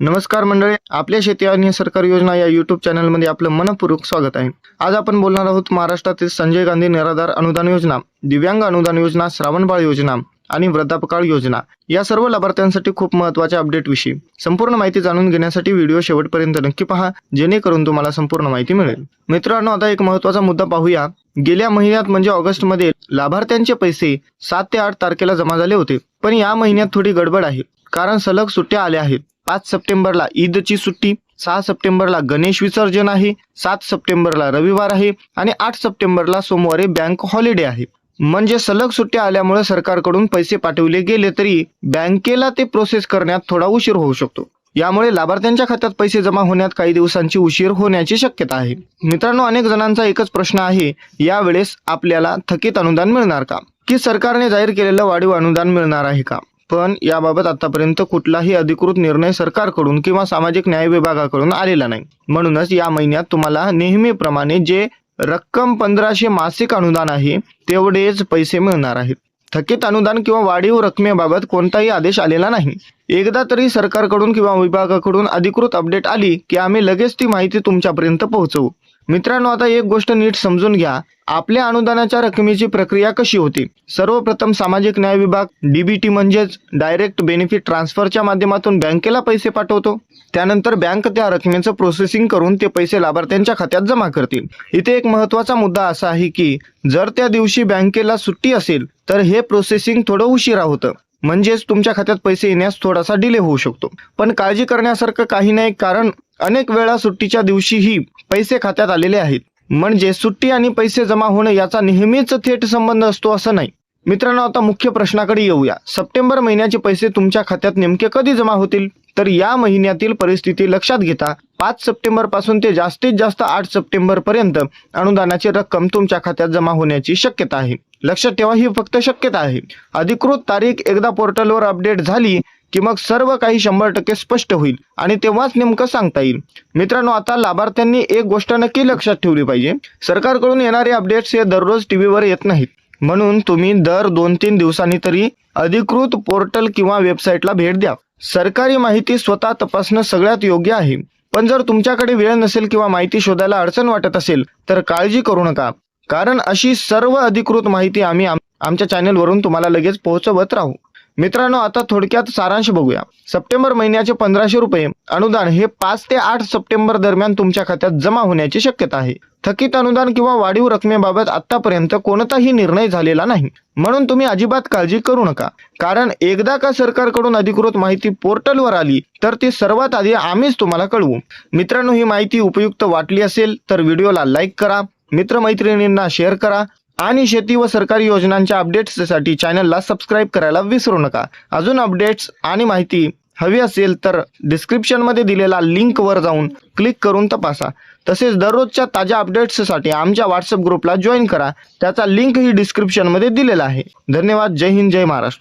नमस्कार मंडळी आपल्या शेती आणि सरकारी योजना या युट्यूब चॅनलमध्ये आपलं मनपूर्वक स्वागत आहे. आज आपण बोलणार आहोत महाराष्ट्रातील संजय गांधी निराधार अनुदान योजना दिव्यांग अनुदान योजना श्रावणबाळ योजना आणि वृद्धापकाळ योजना. या सर्व लाभार्थ्यांसाठी खूप महत्त्वाच्या अपडेटविषयी संपूर्ण माहिती जाणून घेण्यासाठी व्हिडिओ शेवटपर्यंत नक्की पहा जेणेकरून तुम्हाला संपूर्ण माहिती मिळेल. मित्रांनो आता एक महत्त्वाचा मुद्दा पाहूया. गेल्या महिन्यात म्हणजे ऑगस्टमध्ये लाभार्थ्यांचे पैसे सात ते आठ तारखेला जमा झाले होते पण या महिन्यात थोडी गडबड आहे कारण सलग सुट्ट्या आल्या आहेत. पाच सप्टेंबरला ईदची सुट्टी सहा सप्टेंबरला गणेश विसर्जन आहे सात सप्टेंबरला रविवार आहे आणि आठ सप्टेंबरला सोमवारी बँक हॉलिडे आहे. म्हणजे सलग सुट्ट्या आल्यामुळे सरकारकडून पैसे पाठवले गेले तरी बँकेला ते प्रोसेस करण्यात थोडा उशीर होऊ शकतो. यामुळे लाभार्थ्यांच्या खात्यात पैसे जमा होण्यात काही दिवसांची उशीर होण्याची शक्यता आहे. मित्रांनो अनेक जणांचा एकच प्रश्न आहे यावेळेस आपल्याला थकीत अनुदान मिळणार का? की सरकारने जाहीर केलेलं वाढीव अनुदान मिळणार आहे का? पण याबाबत आतापर्यंत कुठलाही अधिकृत निर्णय सरकारकडून किंवा सामाजिक न्याय विभागाकडून आलेला नाही. म्हणूनच या महिन्यात तुम्हाला नेहमीप्रमाणे जे रक्कम पंधराशे मासिक अनुदान आहे तेवढेच पैसे मिळणार आहेत. थकीत अनुदान किंवा वाढीव रकमेबाबत कोणताही आदेश आलेला नाही. एकदा तरी सरकारकडून किंवा विभागाकडून अधिकृत अपडेट आली की आम्ही लगेच ती माहिती तुमच्यापर्यंत पोहोचवू. मित्रांनो आता एक गोष्ट नीट समजून घ्या. आपल्या अनुदानाच्या रकमेची प्रक्रिया कशी होती? सर्वप्रथम सामाजिक न्याय विभाग डीबीटी म्हणजेच डायरेक्ट बेनिफिट ट्रान्सफरच्या माध्यमातून बँकेला पैसे पाठवतो. त्यानंतर बँक त्या रकमेचं प्रोसेसिंग करून ते पैसे लाभार्थ्यांच्या खात्यात जमा करतील. इथे एक महत्त्वाचा मुद्दा असा आहे की जर त्या दिवशी बँकेला सुट्टी असेल तर हे प्रोसेसिंग थोडं उशिरा होतं. म्हणजेच तुमच्या खात्यात पैसे येण्यास थोडासा डिले होऊ शकतो. पण काळजी करण्यासारखं काही नाही कारण अनेक वेळा सुट्टीच्या दिवशीही पैसे खात्यात आलेले आहेत. म्हणजे सुट्टी आणि पैसे जमा होणे याचा नेहमीच थेट संबंध असतो असं नाही. मित्रांनो आता मुख्य प्रश्नाकडे येऊया. सप्टेंबर महिन्याचे पैसे तुमच्या खात्यात नेमके कधी जमा होतील? तर या महिन्यातील परिस्थिती लक्षात घेता पाच सप्टेंबरपासून ते जास्तीत जास्त आठ सप्टेंबर पर्यंत अनुदानाची रक्कम तुमच्या खात्यात जमा होण्याची शक्यता आहे. लक्षात ठेवा ही फक्त शक्यता आहे. अधिकृत तारीख एकदा पोर्टलवर अपडेट झाली की मग सर्व काही शंभर टक्के स्पष्ट होईल आणि तेव्हाच नेमकं सांगता येईल. मित्रांनो आता लाभार्थ्यांनी एक गोष्ट नक्की लक्षात ठेवली पाहिजे. सरकारकडून येणारे अपडेट्स हे दररोज टीव्हीवर येत नाहीत. म्हणून तुम्ही दर दोन तीन दिवसांनी तरी अधिकृत पोर्टल किंवा वेबसाईटला भेट द्या. सरकारी माहिती स्वतः तपासणं सगळ्यात योग्य आहे. पण जर तुमच्याकडे वेळ नसेल किंवा माहिती शोधायला अडचण वाटत असेल तर काळजी करू नका. कारण अशी सर्व अधिकृत माहिती आम्ही आम- आमच्या चॅनेलवरून तुम्हाला लगेच पोहोचवत राहू. मित्रांनो आता थोडक्यात सारांश बघूया. सप्टेंबर महिन्याचे पंधराशे रुपये अनुदान हे पाच ते आठ सप्टेंबर दरम्यान तुमच्या खात्यात जमा होण्याची शक्यता आहे. थकीत अनुदान किंवा वाढीव रकमेबाबत आतापर्यंत कोणताही निर्णय झालेला नाही. म्हणून तुम्ही अजिबात काळजी करू नका. कारण एकदा का सरकारकडून अधिकृत माहिती पोर्टलवर आली तर ती सर्वात आधी आम्हीच तुम्हाला कळवू. मित्रांनो ही माहिती उपयुक्त वाटली असेल तर व्हिडिओला लाईक करा मित्रमैत्रिणींना शेअर करा आणि शेती व सरकारी योजनांच्या अपडेट्ससाठी चॅनलला सबस्क्राईब करायला विसरू नका. अजून अपडेट्स आणि माहिती हवी असेल तर डिस्क्रिप्शनमध्ये दिलेला लिंकवर जाऊन क्लिक करून तपासा. तसेच दररोजच्या ताज्या अपडेट्ससाठी आमच्या व्हॉट्सअप ग्रुपला जॉईन करा. त्याचा लिंकही डिस्क्रिप्शनमध्ये दिलेला आहे. धन्यवाद. जय हिंद. जय महाराष्ट्र.